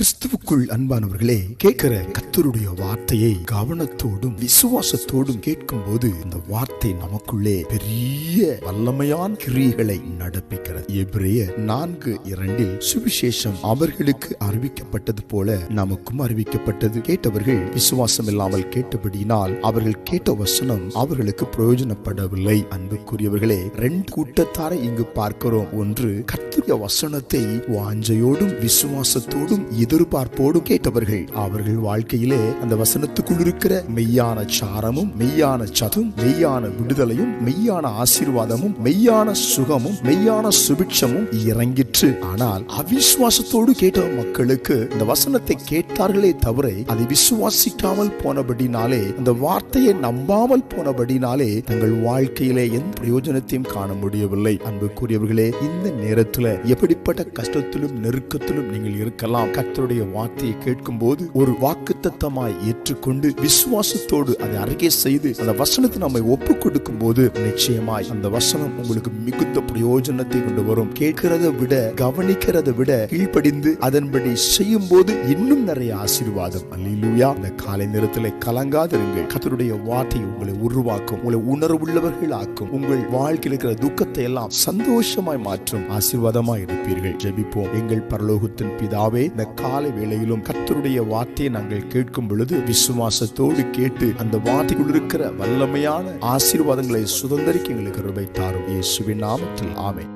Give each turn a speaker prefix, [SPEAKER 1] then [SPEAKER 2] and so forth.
[SPEAKER 1] கிறிஸ்துவுக்குள் அன்பானவர்களே கேட்கிற கத்தருடைய வார்த்தையை கவனத்தோடும் விசுவாசத்தோடும் கேட்கும் போது இந்த வார்த்தை நமக்குள்ளே பெரிய வல்லமையான கிரியைகளை நடப்பிக்கிறது. எபிரேய நான்கு இரண்டில் சுவிசேஷம் அவர்களுக்கு அறிவிக்கப்பட்டது போல நமக்கும் அறிவிக்கப்பட்டது. கேட்டவர்கள் விசுவாசம் இல்லாமல் கேட்டபடியினால் அவர்கள் கேட்ட வசனம் அவர்களுக்கு பிரயோஜனப்படவில்லை. அன்புக்குரியவர்களே ரெண்டு கூட்டத்தாரை இங்கு பார்க்கிறோம். ஒன்று கத்துரிய வசனத்தை வாஞ்சையோடும் விசுவாசத்தோடும் எதிர்பார்ப்போடு கேட்டவர்கள் அவர்கள் வாழ்க்கையிலே அந்த வசனத்துக்குள் இருக்கிற மெய்யான சாரமும் மெய்யான சதும் மெய்யான விடுதலையும் மெய்யான ஆசீர்வாதமும் மெய்யான சுகமும் மெய்யான சுபிட்சமும் இறங்கிற்று. ஆனால் அவிசுவாசத்தோடு கேட்ட மக்களுக்கு இந்த வசனத்தை கேட்டார்களே தவிர அதை விசுவாசிக்காமல் போனபடினாலே அந்த வார்த்தையை நம்பாமல் போனபடினாலே தங்கள் வாழ்க்கையிலே எந்த பிரயோஜனத்தையும் காண முடியவில்லை. அன்புக்குரியவர்களே இந்த நேரத்துல எப்படிப்பட்ட கஷ்டத்திலும் நெருக்கத்திலும் நீங்கள் இருக்கலாம். கத்தருடைய வார்த்தையை கேட்கும் போது ஒரு வாக்குத்தத்தமாய் ஏற்றுக்கொண்டு விசுவாசத்தோடு அதை அறிக்கை செய்து அந்த வசனத்தை நம்மை ஒப்பு கொடுக்கும் போது நிச்சயமாய் அந்த வசனம் உங்களுக்கு மிகுந்த பிரயோஜனத்தை கொண்டு வரும். கேட்கிறத விட கவனிக்கிறத விட கீழ்ப்படிந்து அதன்படி செய்யும் போது இன்னும் நிறைய ஆசீர்வாதம். அல்லா இந்த காலை நேரத்தில் கலங்காதிருங்கள். கத்தருடைய வார்த்தை உங்களை உருவாக்கும் உங்களை உணர்வுள்ளவர்கள் ஆக்கும் உங்கள் வாழ்க்கையில் இருக்கிற துக்கத்தை எல்லாம் சந்தோஷமாய் மாற்றும். ஆசீர்வாதமாய் இருப்பீர்கள். ஜெபிப்போம். எங்கள் பரலோகத்தின் பிதாவே இந்த காலை வேளையிலும் கத்தருடைய வார்த்தையை நாங்கள் கேட்கும் பொழுது விசுவாசத்தோடு கேட்டு அந்த வார்த்தைக்குள் இருக்கிற வல்லமையான ஆசீர்வாதங்களை சுதந்திரிக்க எங்களுக்கு கிருபை தாரும். இயேசுவின் நாமத்தில். ஆமை